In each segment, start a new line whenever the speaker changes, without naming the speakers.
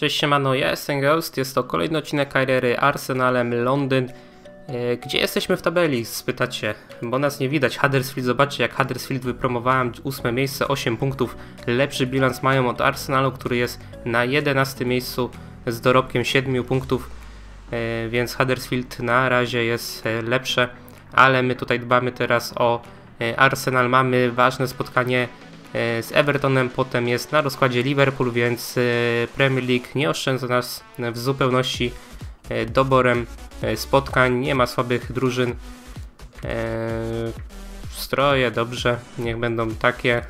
Cześć siemano, ja jestem Ghost, jest to kolejny odcinek kariery Arsenalem Londyn. E, Gdzie jesteśmy w tabeli? Spytacie, bo nas nie widać. Huddersfield, zobaczcie jak Huddersfield wypromowałem, ósme miejsce, 8 punktów. Lepszy bilans mają od Arsenalu, który jest na 11 miejscu z dorobkiem 7 punktów, E, więc Huddersfield na razie jest e, lepsze, ale my tutaj dbamy teraz o Arsenal. Mamy ważne spotkanie z Evertonem, potem jest na rozkładzie Liverpool, więc e, Premier League nie oszczędza nas w zupełności e, doborem e, spotkań, nie ma słabych drużyn. E, Stroje, dobrze, niech będą takie.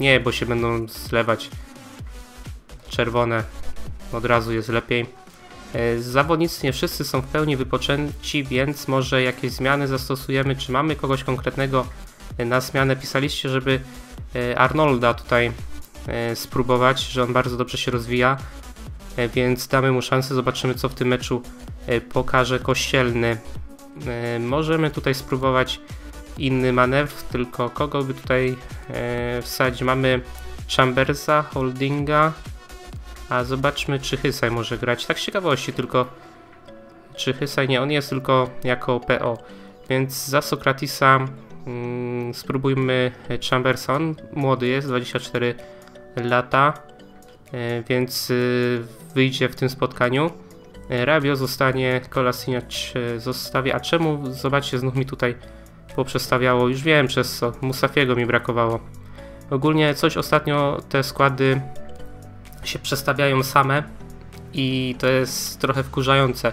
Nie, bo się będą zlewać czerwone, od razu jest lepiej. E, Zawodnicy nie wszyscy są w pełni wypoczęci, więc może jakieś zmiany zastosujemy. Czy mamy kogoś konkretnego e, na zmianę? Pisaliście, żeby e, Arnolda tutaj e, spróbować, że on bardzo dobrze się rozwija, e, więc damy mu szansę. Zobaczymy, co w tym meczu e, pokaże Kościelny. E, Możemy tutaj spróbować inny manewr, tylko kogo by tutaj e, wsadzić? Mamy Chambersa, Holdinga, a zobaczmy, czy Hysaj może grać. Tak z ciekawości tylko. Czy Hysaj nie, on jest tylko jako PO. Więc za Sokratisa spróbujmy Chambersa. On młody jest, 24 lata, e, więc y, wyjdzie w tym spotkaniu. E, Rabio zostanie, Kolasiniacz e, zostawi. A czemu? Zobaczcie, znów mi tutaj poprzestawiało. Już wiem przez co. Musafiego mi brakowało. Ogólnie coś ostatnio te składy się przestawiają same i to jest trochę wkurzające.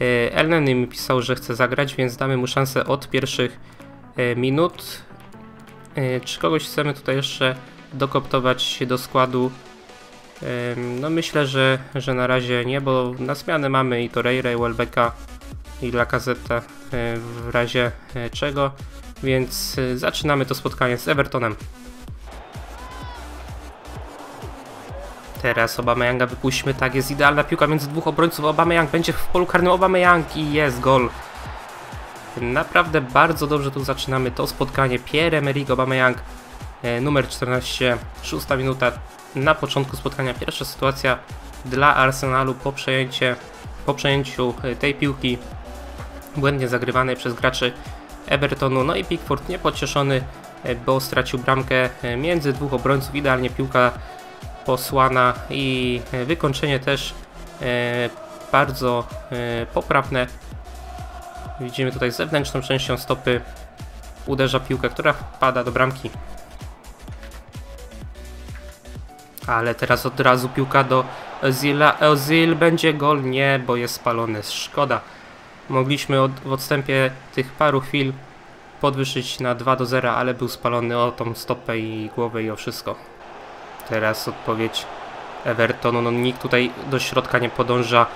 E, Elneny mi pisał, że chce zagrać, więc damy mu szansę od pierwszych e, minut. E, Czy kogoś chcemy tutaj jeszcze dokoptować do składu? No myślę, że, że na razie nie, bo na zmianę mamy i Torreira, i Welbecka, i Lacazette w razie e, czego, więc e, zaczynamy to spotkanie z Evertonem. Teraz Obameyanga wypuśćmy, tak jest idealna piłka między dwóch obrońców, Obameyang będzie w polu karnym, Obameyang i jest gol. Naprawdę bardzo dobrze tu zaczynamy. To spotkanie, Pierre-Emerick Aubameyang, e, numer 14, szósta minuta. Na początku spotkania, pierwsza sytuacja dla Arsenalu po, przejęcie, po przejęciu e, tej piłki. Błędnie zagrywanej przez graczy Evertonu, no i Pickford niepocieszony, e, bo stracił bramkę między dwóch obrońców, idealnie piłka posłana i wykończenie też bardzo poprawne. Widzimy tutaj zewnętrzną częścią stopy uderza piłkę, która wpada do bramki. Ale teraz od razu piłka do Ozila. Ozil będzie gol? Nie, bo jest spalony. Szkoda. Mogliśmy od, w odstępie tych paru chwil podwyższyć na 2 do 0, ale był spalony o tą stopę i głowę i o wszystko. Teraz odpowiedź Evertonu. No nikt tutaj do środka nie podąża.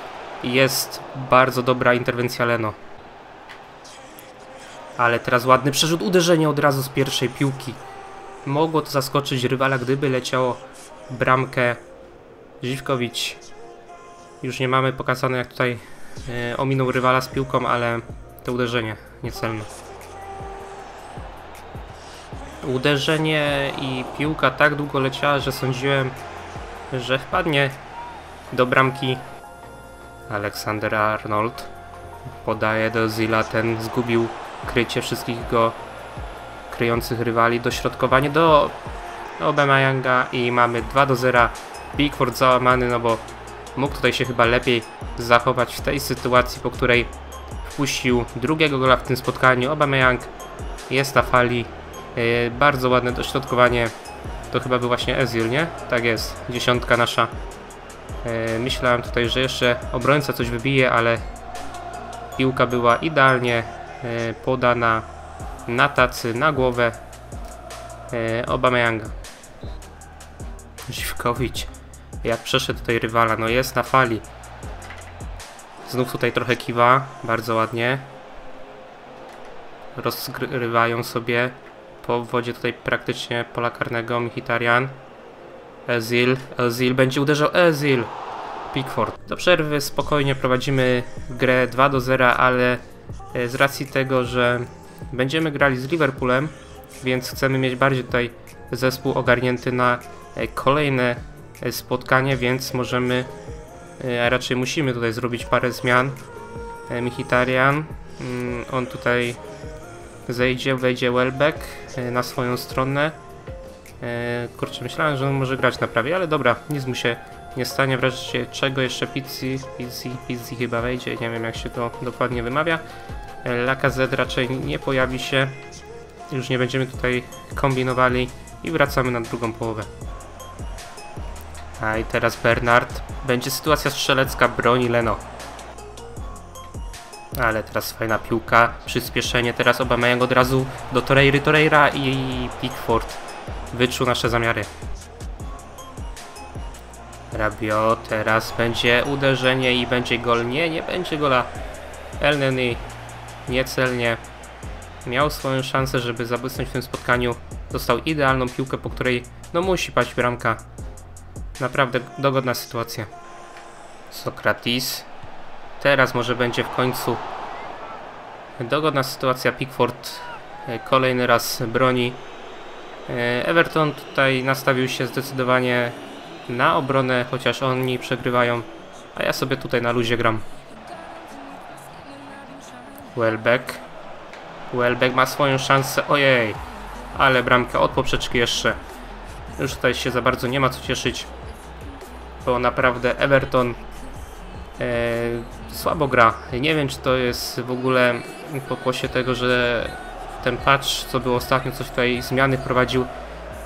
Jest bardzo dobra interwencja Leno. Ale teraz ładny przerzut, uderzenie od razu z pierwszej piłki. Mogło to zaskoczyć rywala, gdyby leciało bramkę. Żywkowicz. Już nie mamy pokazane jak tutaj e, ominął rywala z piłką, ale to uderzenie niecelne. Uderzenie i piłka tak długo leciała, że sądziłem, że wpadnie do bramki. Aleksander Arnold podaje do Zila, ten zgubił krycie wszystkich go kryjących rywali. Dośrodkowanie do Obameyanga i mamy 2 do 0. Pickford załamany, no bo mógł tutaj się chyba lepiej zachować w tej sytuacji, po której wpuścił drugiego gola w tym spotkaniu. Aubameyang jest na fali. Yy, bardzo ładne dośrodkowanie. To chyba był właśnie Ezil, nie? Tak jest, dziesiątka nasza. Yy, myślałem tutaj, że jeszcze obrońca coś wybije, ale piłka była idealnie yy, podana na tacy, na głowę yy, Obameyanga. Żywkowicz, jak przeszedł tutaj rywala, no jest na fali. Znów tutaj trochę kiwa, bardzo ładnie. Rozgrywają sobie po wodzie tutaj praktycznie pola karnego Mkhitaryan. Ezil, Ezil będzie uderzał, Ezil! Pickford. Do przerwy spokojnie prowadzimy grę 2 do 0, ale e, z racji tego, że będziemy grali z Liverpoolem, więc chcemy mieć bardziej tutaj zespół ogarnięty na e, kolejne e, spotkanie, więc możemy e, a raczej musimy tutaj zrobić parę zmian. E, Mkhitaryan, mm, on tutaj zejdzie, wejdzie Welbeck e, na swoją stronę. E, Kurczę, myślałem, że on może grać na prawie, ale dobra, nic mu się nie stanie. W razie czego jeszcze Pizzi, Pizzi, Pizzi chyba wejdzie, nie wiem jak się to dokładnie wymawia. Lacazette raczej nie pojawi się. Już nie będziemy tutaj kombinowali i wracamy na drugą połowę. A i teraz Bernard. Będzie sytuacja strzelecka, broni Leno. Ale teraz fajna piłka, przyspieszenie, teraz Obameyang od razu do Torreiry, Torreira i Pickford wyczuł nasze zamiary. Rabio, teraz będzie uderzenie i będzie gol. Nie, nie będzie gola. Elneny niecelnie miał swoją szansę, żeby zabłysnąć w tym spotkaniu. Dostał idealną piłkę, po której no musi paść bramka. Naprawdę dogodna sytuacja. Sokratis. Teraz może będzie w końcu dogodna sytuacja. Pickford e, kolejny raz broni. E, Everton tutaj nastawił się zdecydowanie na obronę, chociaż oni przegrywają, a ja sobie tutaj na luzie gram. Welbeck. Welbeck ma swoją szansę. Ojej, ale bramka od poprzeczki jeszcze. Już tutaj się za bardzo nie ma co cieszyć, bo naprawdę Everton e, słabo gra. Nie wiem, czy to jest w ogóle pokłosie tego, że ten patch, co był ostatnio, coś tutaj zmiany wprowadził,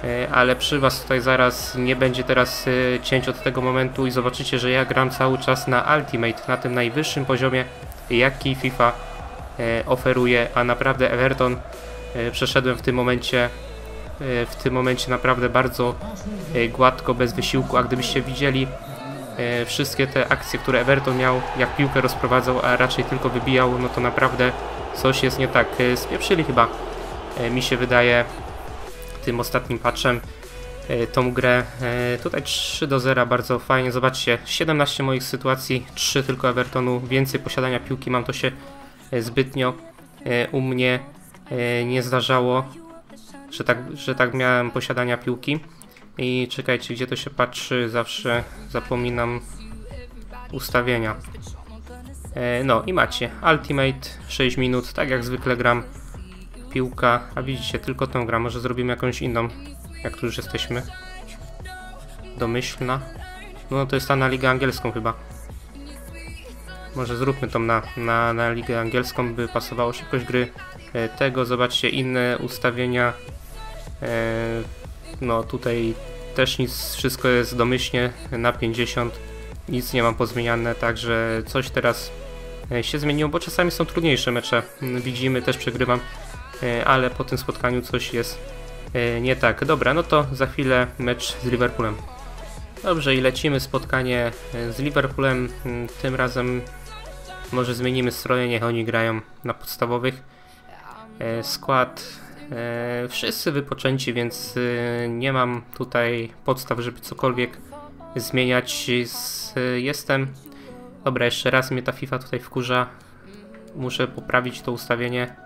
e, ale przy Was tutaj zaraz nie będzie teraz e, cięć od tego momentu i zobaczycie, że ja gram cały czas na Ultimate, na tym najwyższym poziomie, jaki FIFA oferuje, a naprawdę Everton e, przeszedłem w tym momencie e, w tym momencie naprawdę bardzo e, gładko, bez wysiłku, a gdybyście widzieli e, wszystkie te akcje, które Everton miał, jak piłkę rozprowadzał, a raczej tylko wybijał, no to naprawdę coś jest nie tak. E, Spieprzyli chyba, e, mi się wydaje, tym ostatnim patchem e, tą grę. E, Tutaj 3 do 0, bardzo fajnie. Zobaczcie, 17 moich sytuacji, 3 tylko Evertonu, więcej posiadania piłki mam, to się e, zbytnio e, u mnie e, nie zdarzało, że tak, że tak miałem posiadania piłki. I czekajcie, gdzie to się patrzy, zawsze zapominam ustawienia. E, No i macie Ultimate 6 minut, tak jak zwykle gram piłka, a widzicie tylko tę gram, może zrobimy jakąś inną, jak tu już jesteśmy. Domyślna. No to jest ta na ligę angielską chyba. Może zróbmy tą na, na, na ligę angielską, by pasowało szybkość gry e, tego. Zobaczcie inne ustawienia. E, no tutaj też nic, wszystko jest domyślnie na 50. Nic nie mam pozmieniane, także coś teraz e, się zmieniło, bo czasami są trudniejsze mecze. Mm, Widzimy, też przegrywam, ale po tym spotkaniu coś jest nie tak. Dobra, no to za chwilę mecz z Liverpoolem. Dobrze, i lecimy spotkanie z Liverpoolem. Mm, Tym razem może zmienimy stroje, niech oni grają na podstawowych. E, Skład e, wszyscy wypoczęci, więc e, nie mam tutaj podstaw, żeby cokolwiek zmieniać. Z, e, jestem. Dobra, jeszcze raz mnie ta FIFA tutaj wkurza. Muszę poprawić to ustawienie.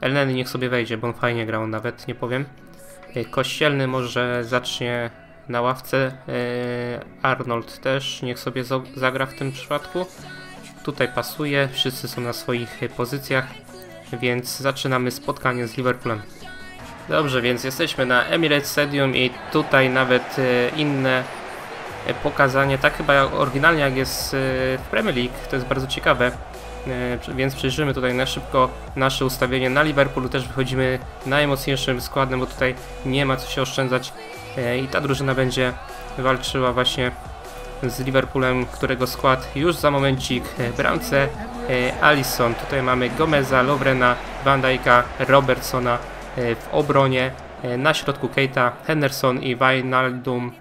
Elneny niech sobie wejdzie, bo on fajnie grał, nawet nie powiem. E, Kościelny może zacznie na ławce. E, Arnold też niech sobie zagra w tym przypadku. Tutaj pasuje, wszyscy są na swoich pozycjach, więc zaczynamy spotkanie z Liverpoolem. Dobrze, więc jesteśmy na Emirates Stadium i tutaj nawet e, inne e, pokazanie, tak chyba oryginalnie jak jest e, w Premier League, to jest bardzo ciekawe. Więc przyjrzymy tutaj na szybko nasze ustawienie. Na Liverpoolu też wychodzimy najmocniejszym składem, bo tutaj nie ma co się oszczędzać i ta drużyna będzie walczyła właśnie z Liverpoolem, którego skład już za momencik bramce e, Alisson. Tutaj mamy Gomeza, Lovrena, Van Dijk'a, Robertsona e, w obronie. E, Na środku Keita, Henderson i Wijnaldum.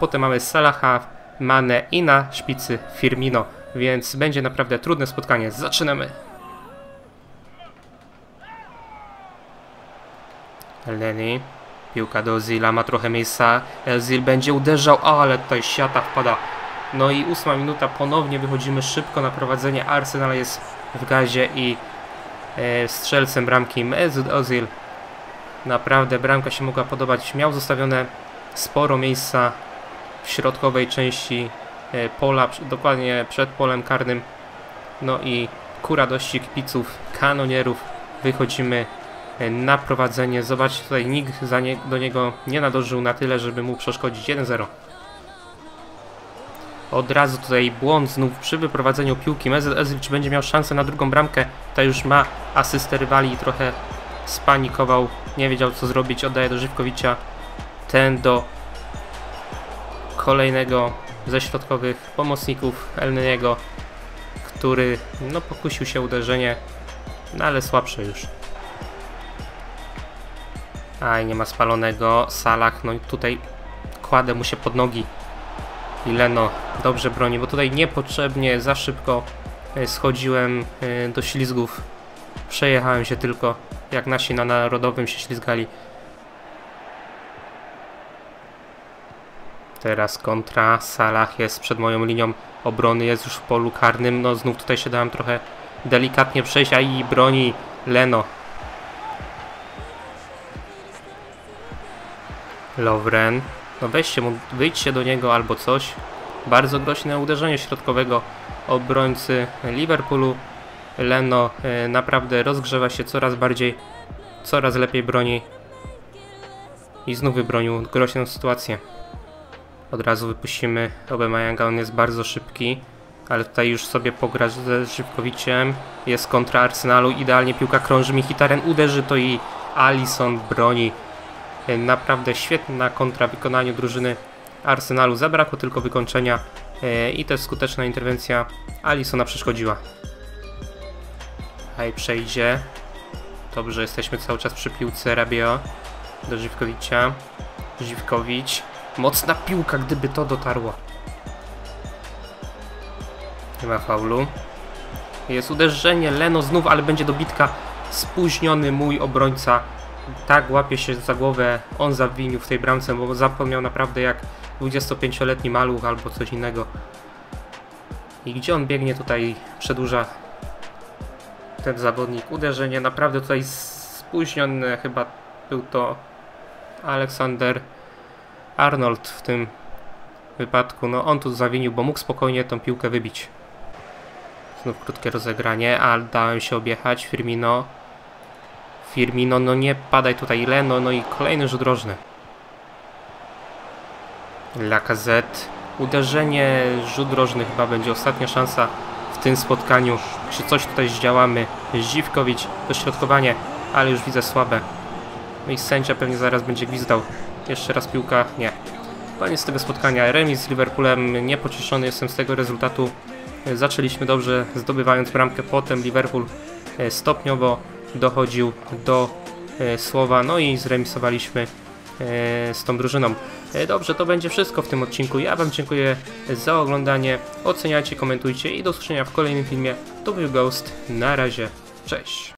Potem mamy Salaha, Mane i na szpicy Firmino. Więc będzie naprawdę trudne spotkanie. Zaczynamy! Lenny. Piłka do Ozila, ma trochę miejsca. Ozil będzie uderzał, ale tutaj siata wpada. No i ósma minuta, ponownie wychodzimy szybko na prowadzenie. Arsenal jest w gazie i e, strzelcem bramki Mesut Ozil. Naprawdę bramka się mogła podobać. Miał zostawione sporo miejsca w środkowej części e, pola, dokładnie przed polem karnym. No i ku radości kibiców, kanonierów wychodzimy na prowadzenie. Zobaczcie, tutaj nikt nie, do niego nie nadążył na tyle, żeby mu przeszkodzić 1-0. Od razu tutaj błąd znów przy wyprowadzeniu piłki. Ezricz będzie miał szansę na drugą bramkę. Ta już ma asystę rywali i trochę spanikował. Nie wiedział co zrobić. Oddaje do Żywkowicza. Ten do kolejnego ze środkowych pomocników Elneniego, który no pokusił się uderzenie, no ale słabsze już. Aj, nie ma spalonego. Salah, no i tutaj kładę mu się pod nogi. Leno dobrze broni, bo tutaj niepotrzebnie za szybko e, schodziłem e, do ślizgów. Przejechałem się tylko, jak nasi na narodowym się ślizgali. Teraz kontra. Salah jest przed moją linią obrony, jest już w polu karnym. No znów tutaj się dałem trochę delikatnie przejść, a i broni Leno. Lovren. No weźcie mu, wyjdźcie do niego albo coś. Bardzo groźne uderzenie środkowego obrońcy Liverpoolu. Leno e, naprawdę rozgrzewa się coraz bardziej, coraz lepiej broni. I znów wybronił groźną sytuację. Od razu wypuścimy Aubameyanga, on jest bardzo szybki. Ale tutaj już sobie pogra ze Żywkowiciem. Jest kontra Arsenalu, idealnie piłka krąży, Mkhitaryan uderzy to i Alisson broni. Naprawdę świetna kontra w wykonaniu drużyny Arsenalu. Zabrakło tylko wykończenia e, i też skuteczna interwencja Alissona przeszkodziła. Hej, przejdzie. Dobrze, jesteśmy cały czas przy piłce Rabio do Żywkowicza. Żywkowicz. Mocna piłka, gdyby to dotarło. Nie ma faulu. Jest uderzenie, Leno znów, ale będzie dobitka. Spóźniony mój obrońca. Tak łapie się za głowę. On zawinił w tej bramce, bo zapomniał naprawdę jak 25-letni maluch albo coś innego. I gdzie on biegnie tutaj przedłuża ten zawodnik. Uderzenie naprawdę tutaj spóźnione chyba był to Aleksander Arnold w tym wypadku. No on tu zawinił, bo mógł spokojnie tą piłkę wybić. Znów krótkie rozegranie, ale dałem się objechać. Firmino. Firmino, no nie padaj tutaj Leno, no i kolejny rzut rożny. Lacazette. Uderzenie, rzut rożny chyba będzie ostatnia szansa w tym spotkaniu. Czy coś tutaj zdziałamy? Ziwkowicz, dośrodkowanie, ale już widzę słabe. No i sędzia pewnie zaraz będzie gwizdał. Jeszcze raz piłka, nie. Koniec tego spotkania. Remis z Liverpoolem. Niepocieszony jestem z tego rezultatu. Zaczęliśmy dobrze, zdobywając bramkę. Potem Liverpool e, stopniowo dochodził do e, słowa. No i zremisowaliśmy e, z tą drużyną. E, Dobrze, to będzie wszystko w tym odcinku. Ja Wam dziękuję za oglądanie. Oceniajcie, komentujcie i do usłyszenia w kolejnym filmie. To był Ghost. Na razie. Cześć.